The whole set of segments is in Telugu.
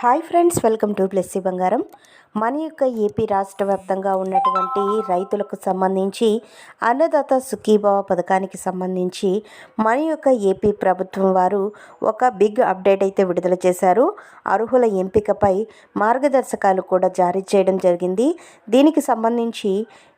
Hi friends welcome to Blessy Bangaram. మన యొక్క ఏపీ రాష్ట్ర వ్యాప్తంగా ఉన్నటువంటి రైతులకు సంబంధించి అన్నదాత సుఖీభావ పథకానికి సంబంధించి మన యొక్క ఏపీ ప్రభుత్వం వారు ఒక బిగ్ అప్డేట్ అయితే విడుదల చేశారు. అర్హుల ఎంపికపై మార్గదర్శకాలు కూడా జారీ చేయడం జరిగింది. దీనికి సంబంధించి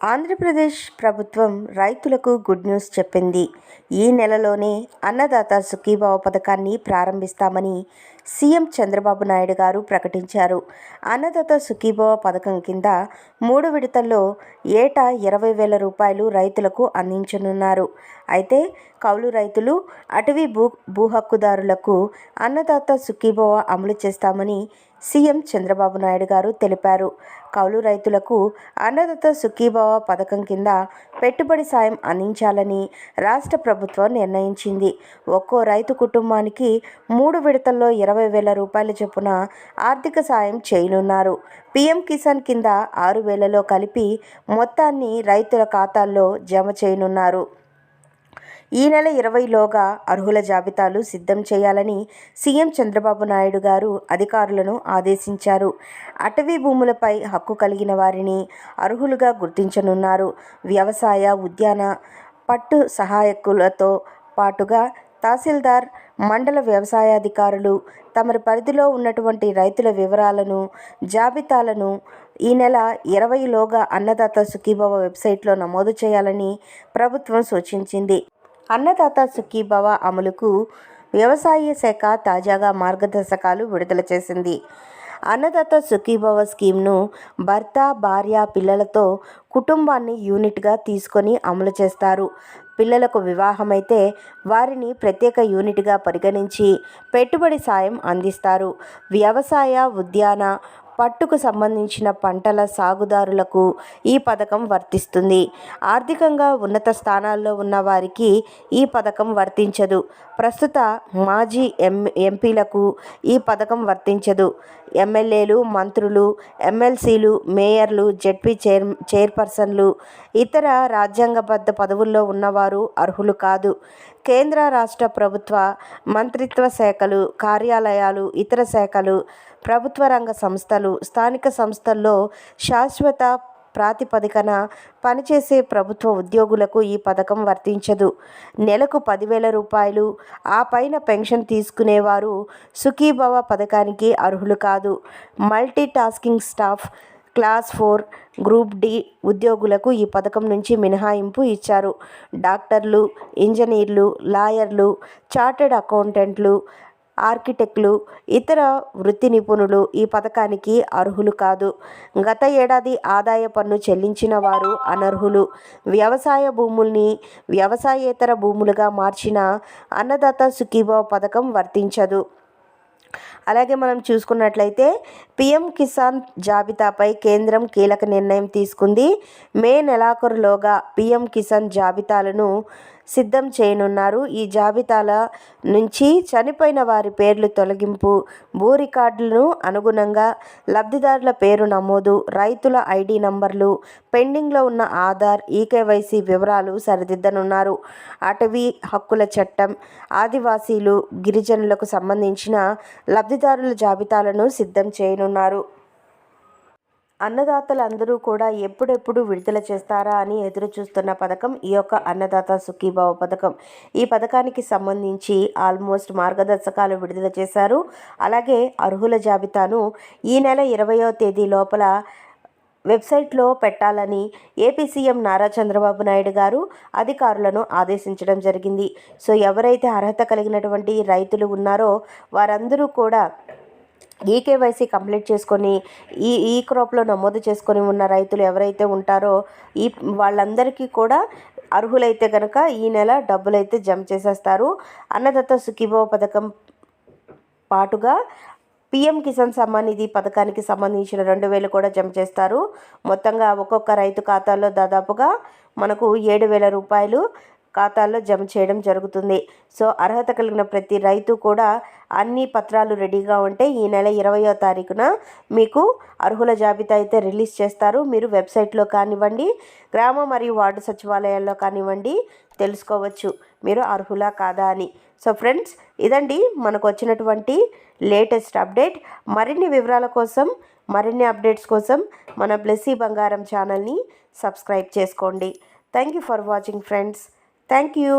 ఆంధ్రప్రదేశ్ ప్రభుత్వం రైతులకు గుడ్ న్యూస్ చెప్పింది. ఈ నెలలోనే అన్నదాత సుఖీభావ పథకాన్ని ప్రారంభిస్తామని సీఎం చంద్రబాబు నాయుడు గారు ప్రకటించారు. అన్నదాత సుఖీభవ పథకం కింద మూడు విడతల్లో ఏటా ఇరవై వేల రూపాయలు రైతులకు అందించనున్నారు. అయితే కౌలు రైతులు అటవీ భూ భూ హక్కుదారులకు అన్నదాత సుఖీభవ అమలు చేస్తామని సీఎం చంద్రబాబు నాయుడు గారు తెలిపారు. కౌలు రైతులకు అన్నదాత సుఖీభవ పథకం కింద పెట్టుబడి సాయం అందించాలని రాష్ట్ర ప్రభుత్వం నిర్ణయించింది. ఒక్కో రైతు కుటుంబానికి మూడు విడతల్లో ఇరవై వేల రూపాయల చొప్పున ఆర్థిక సాయం చేయనున్నారు. పీఎం కిసాన్ కింద ఆరు వేలలో కలిపి మొత్తాన్ని రైతుల ఖాతాల్లో జమ చేయనున్నారు. ఈ నెల ఇరవైలోగా అర్హుల జాబితాలు సిద్ధం చేయాలని సీఎం చంద్రబాబు నాయుడు గారు అధికారులను ఆదేశించారు. అటవీ భూములపై హక్కు కలిగిన వారిని అర్హులుగా గుర్తించనున్నారు. వ్యవసాయ ఉద్యాన పట్టు సహాయకులతో పాటుగా తహసీల్దార్ మండల వ్యవసాయాధికారులు తమరి పరిధిలో ఉన్నటువంటి రైతుల వివరాలను జాబితాలను ఈ నెల ఇరవైలోగా అన్నదాత సుఖీభవ వెబ్సైట్లో నమోదు చేయాలని ప్రభుత్వం సూచించింది. అన్నదాత సుఖీభవ అమలుకు వ్యవసాయ శాఖ తాజాగా మార్గదర్శకాలు విడుదల చేసింది. అన్నదాత సుఖీభవ స్కీమ్ను భర్త భార్య పిల్లలతో కుటుంబాన్ని యూనిట్గా తీసుకొని అమలు చేస్తారు. పిల్లలకు వివాహమైతే వారిని ప్రత్యేక యూనిట్గా పరిగణించి పెట్టుబడి సాయం అందిస్తారు. వ్యవసాయ ఉద్యాన పట్టుకు సంబంధించిన పంటల సాగుదారులకు ఈ పథకం వర్తిస్తుంది. ఆర్థికంగా ఉన్నత స్థానాల్లో ఉన్న వారికి ఈ పథకం వర్తించదు. ప్రస్తుత మాజీ ఎం ఎంపీలకు ఈ పథకం వర్తించదు. ఎమ్మెల్యేలు మంత్రులు ఎమ్మెల్సీలు మేయర్లు జెడ్పీ చైర్ చైర్పర్సన్లు ఇతర రాజ్యాంగబద్ధ పదవుల్లో ఉన్నవారు అర్హులు కాదు. కేంద్ర రాష్ట్ర ప్రభుత్వ మంత్రిత్వ శాఖలు కార్యాలయాలు ఇతర శాఖలు ప్రభుత్వ రంగ సంస్థలు స్థానిక సంస్థల్లో శాశ్వత ప్రాతిపదికన పనిచేసే ప్రభుత్వ ఉద్యోగులకు ఈ పథకం వర్తించదు. నెలకు పదివేల రూపాయలు ఆ పైన పెన్షన్ తీసుకునేవారు సుఖీభవ పథకానికి అర్హులు కాదు. Multi tasking staff class four group D ఉద్యోగులకు ఈ పథకం నుంచి మినహాయింపు ఇచ్చారు. డాక్టర్లు ఇంజనీర్లు లాయర్లు చార్టెడ్ అకౌంటెంట్లు ఆర్కిటెక్ట్లు ఇతర వృత్తి నిపుణులు ఈ పథకానికి అర్హులు కాదు. గత ఏడాది ఆదాయ పన్ను చెల్లించిన వారు అనర్హులు. వ్యవసాయ భూముల్ని వ్యవసాయేతర భూములుగా మార్చిన అన్నదాత సుఖీభావ పథకం వర్తించదు. అలాగే మనం చూసుకున్నట్లయితే పిఎం కిసాన్ జాబితాపై కేంద్రం కీలక నిర్ణయం తీసుకుంది. మే నెలాఖరులోగా పిఎం కిసాన్ జాబితాలను సిద్ధం చేయనున్నారు. ఈ జాబితాల నుంచి చనిపోయిన వారి పేర్లు తొలగింపు భూ రికార్డులను అనుగుణంగా లబ్ధిదారుల పేరు నమోదు రైతుల ఐడి నంబర్లు పెండింగ్లో ఉన్న ఆధార్ ఈకేవైసీ వివరాలు సరిదిద్దనున్నారు. అటవీ హక్కుల చట్టం ఆదివాసీలు గిరిజనులకు సంబంధించిన లబ్ధిదారుల జాబితాలను సిద్ధం చేయనున్నారు. అన్నదాతలందరూ కూడా ఎప్పుడెప్పుడు విడుదల చేస్తారా అని ఎదురు చూస్తున్న పథకం ఈ యొక్క అన్నదాత సుఖీభావ పథకం. ఈ పథకానికి సంబంధించి ఆల్మోస్ట్ మార్గదర్శకాలు విడుదల చేశారు. అలాగే అర్హుల జాబితాను ఈ నెల ఇరవయో తేదీ లోపల వెబ్సైట్లో పెట్టాలని ఏపీ సీఎం నారా చంద్రబాబు నాయుడు గారు అధికారులను ఆదేశించడం జరిగింది. సో ఎవరైతే అర్హత కలిగినటువంటి రైతులు ఉన్నారో వారందరూ కూడా ఈకేవైసీ కంప్లీట్ చేసుకొని ఈ ఈ క్రాప్లో నమోదు చేసుకొని ఉన్న రైతులు ఎవరైతే ఉంటారో ఈ వాళ్ళందరికీ కూడా అర్హులైతే కనుక ఈ నెల డబ్బులైతే జమ చేసేస్తారు. అన్నదత్త సుఖీభవ పథకం పాటుగా పిఎం కిసాన్ సమ్మాన్ నిధి పథకానికి సంబంధించిన రెండు వేలు కూడా జమ చేస్తారు. మొత్తంగా ఒక్కొక్క రైతు ఖాతాలో దాదాపుగా మనకు ఏడు వేల రూపాయలు ఖాతాల్లో జమ చేయడం జరుగుతుంది. సో అర్హత కలిగిన ప్రతి రైతు కూడా అన్ని పత్రాలు రెడీగా ఉంటే ఈ నెల ఇరవయో తారీఖున మీకు అర్హుల జాబితా అయితే రిలీజ్ చేస్తారు. మీరు వెబ్సైట్లో కానివ్వండి గ్రామ మరియు వార్డు సచివాలయాల్లో కానివ్వండి తెలుసుకోవచ్చు మీరు అర్హులా కాదా అని. సో ఫ్రెండ్స్ ఇదండి మనకు వచ్చినటువంటి లేటెస్ట్ అప్డేట్. మరిన్ని వివరాల కోసం మరిన్ని అప్డేట్స్ కోసం మన బ్లెస్సీ బంగారం ఛానల్ని సబ్స్క్రైబ్ చేసుకోండి. Thank you for watching friends. Thank you